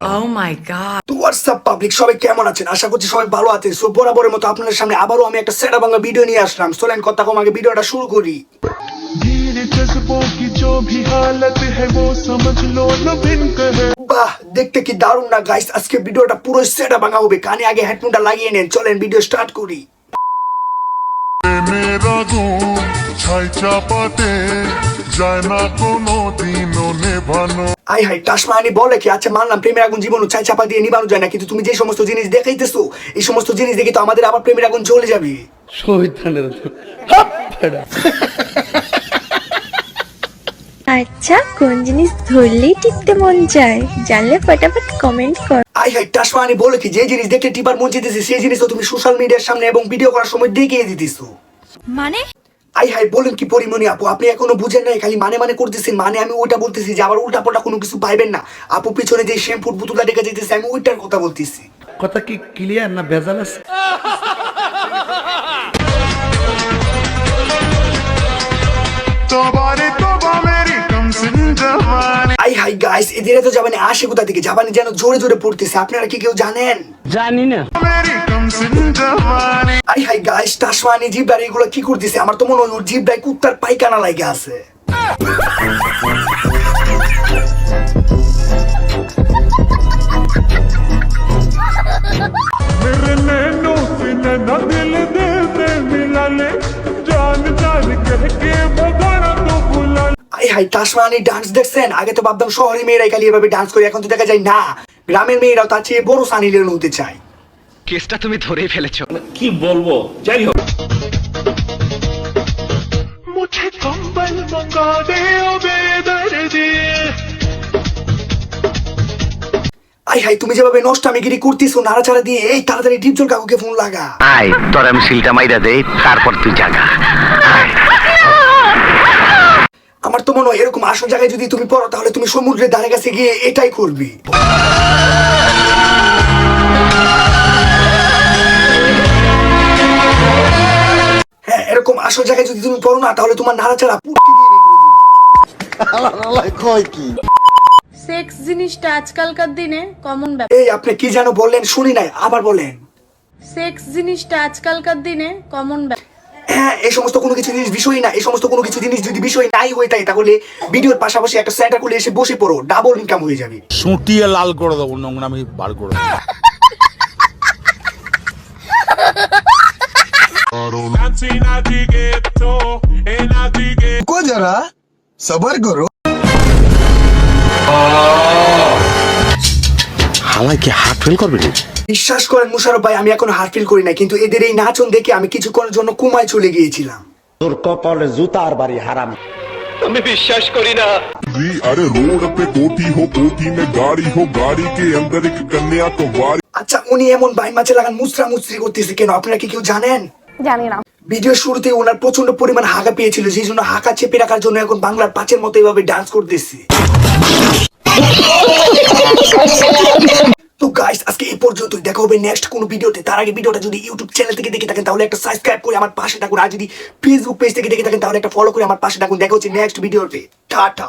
Oh তো সবাই কেমন আছেন? আশা করছি সবাই ভালো আছেন। সো বরাবরের মতো আপনাদের সামনে আমি একটা সেরা বাংলা ভিডিও নিয়ে আসলাম। চলেন কথা কম আগে ভিডিওটা শুরু করি। বাহ দেখতে কি দারুণ না গাইস আজকে ভিডিওটা পুরো সেটা ভাঙা হবে। কানে আগে হেডফোনটা লাগিয়ে নেন। চলেন ভিডিও স্টার্ট করি। ছাই চাপাতে যায় না কোনো দিনও নেভানো। আই হাই টাসমানি বলে কি? আচ্ছা মানলাম প্রেমের আগুন জীবন চাই চাপা দিয়ে নিবানো যায় না কিন্তু তুমি যে সমস্ত জিনিস দেখাইতেছো এই সমস্ত জিনিস দেখে তো আমাদের আবার প্রেমের আগুন চলে যাবে। আচ্ছা কোন জিনিস ধরলেই টিপতে মন চায় জানলে ফটাফট কমেন্ট কর। আই হাই টাসমানি বলে কি? যে জিনিস দেখে টিপার মন যেতেছে সেই জিনিস তো তুমি সোশ্যাল মিডিয়ার সামনে এবং ভিডিও করার সময় দেখিয়ে দিতেছো। মানে? আই হাই বলেন কি পরিমণি আপু? আপনি এখনও বুঝেন নাই, খালি মানে মানে করতেছেন। মানে আমি ওইটা বলতেছি যে, আবার উল্টা পাল্টা কোনো কিছু পাইবেন না। আপু, পিছনে যে শ্যাম্পুর পুতুলা ডেকে যেতেছে আমি ওইটার কথা বলতেছি। কথা কি ক্লিয়ার না ভেজাল আছে? গাইস এদিনে তো জাপানি আসে কোথা থেকে? জাপানি যেন জোরে জোরে পড়তেছে। আপনারা কি কেউ জানেন? জানি না। আই হাই গাইস তাসমানি জিপ আর এগুলো কি করতেছে? আমার তো মনে হয় ওর জিপ ভাই কুত্তার পায়খানা লাগে আছে। মেরে ভাই তাসমানি ডান্স দেখছেন? আগে তো ভাবতাম শহরে মেয়েরাই খালি এভাবে ডান্স করি এখন তো দেখা যায় না। গ্রামের মেয়েরাও তার চেয়ে বড় সানি লিওন হতে চায়। কেসটা তুমি ধরেই ফেলেছো। কি বলব? যাই হোক। মুঝে কম্বল আই হাই তুমি যেভাবে নষ্ট আমি গিরি করতেছো নাড়াচাড়া দিয়ে এই তাড়াতাড়ি ডিপজল কাকুকে ফোন লাগা। আয় তোর আমি সিলটা মাইরা দে তারপর তুই জাগা। আয়। মনে হয় এরকম আসল জায়গায় যদি তুমি পড়ো তাহলে তুমি সমুদ্রের ধারে কাছে গিয়ে এটাই করবি। হ্যাঁ এরকম আসল জায়গায় যদি তুমি পড়ো না তাহলে তোমার নাড়াচাড়া পুটকি দিয়ে বের সেক্স জিনিসটা আজকালকার দিনে কমন ব্যাপার। এই আপনি কি যেন বললেন শুনি নাই আবার বলেন। সেক্স জিনিসটা আজকালকার দিনে কমন ব্যাপার। হ্যাঁ এই সমস্ত কোনো কিছু জিনিস বিষয় না এই সমস্ত কোনো কিছু জিনিস যদি বিষয় নাই হয়ে থাকে তাহলে ভিডিওর পাশাপাশি একটা স্যাটার খুলে এসে বসে পড়ো ডাবল ইনকাম হয়ে যাবে। সুটিয়ে লাল করে দেবো নোংরা আমি বার করে দেবো। যারা সবার করো। হালাই কি হার্ট ফেল করবে না? বিশ্বাস করেন মুশারফ ভাই আমি এখন হার ফিল করি না কিন্তু এদের এই নাচন দেখে আমি কিছুক্ষণের জন্য কুমায় চলে গিয়েছিলাম তোর কপালে জুতার বাড়ি হারাম जी अरे रोड पे कोठी हो कोठी में गाड़ी हो गाड़ी के अंदर एक कन्या तो वारी আচ্ছা উনি এমন বাইন মাছে লাগান মুচরা মুচরি করতেছে কেন আপনারা কি কেউ জানেন জানি না ভিডিও শুরুতে ওনার প্রচন্ড পরিমাণ হাগা পেয়েছিল সেই জন্য হাঁকা চেপে রাখার জন্য এখন বাংলার পাঁচের মতো এভাবে ডান্স করতেছি পর্যন্তই দেখা হবে নেক্সট কোনো ভিডিওতে তার আগে ভিডিওটা যদি ইউটিউব চ্যানেল থেকে দেখে থাকেন, তাহলে একটা সাবস্ক্রাইব করে আমার পাশে থাকুন। আর যদি ফেসবুক পেজ থেকে দেখে থাকেন, তাহলে একটা ফলো করে আমার পাশে থাকুন। দেখা হচ্ছে নেক্সট ভিডিওতে টাটা।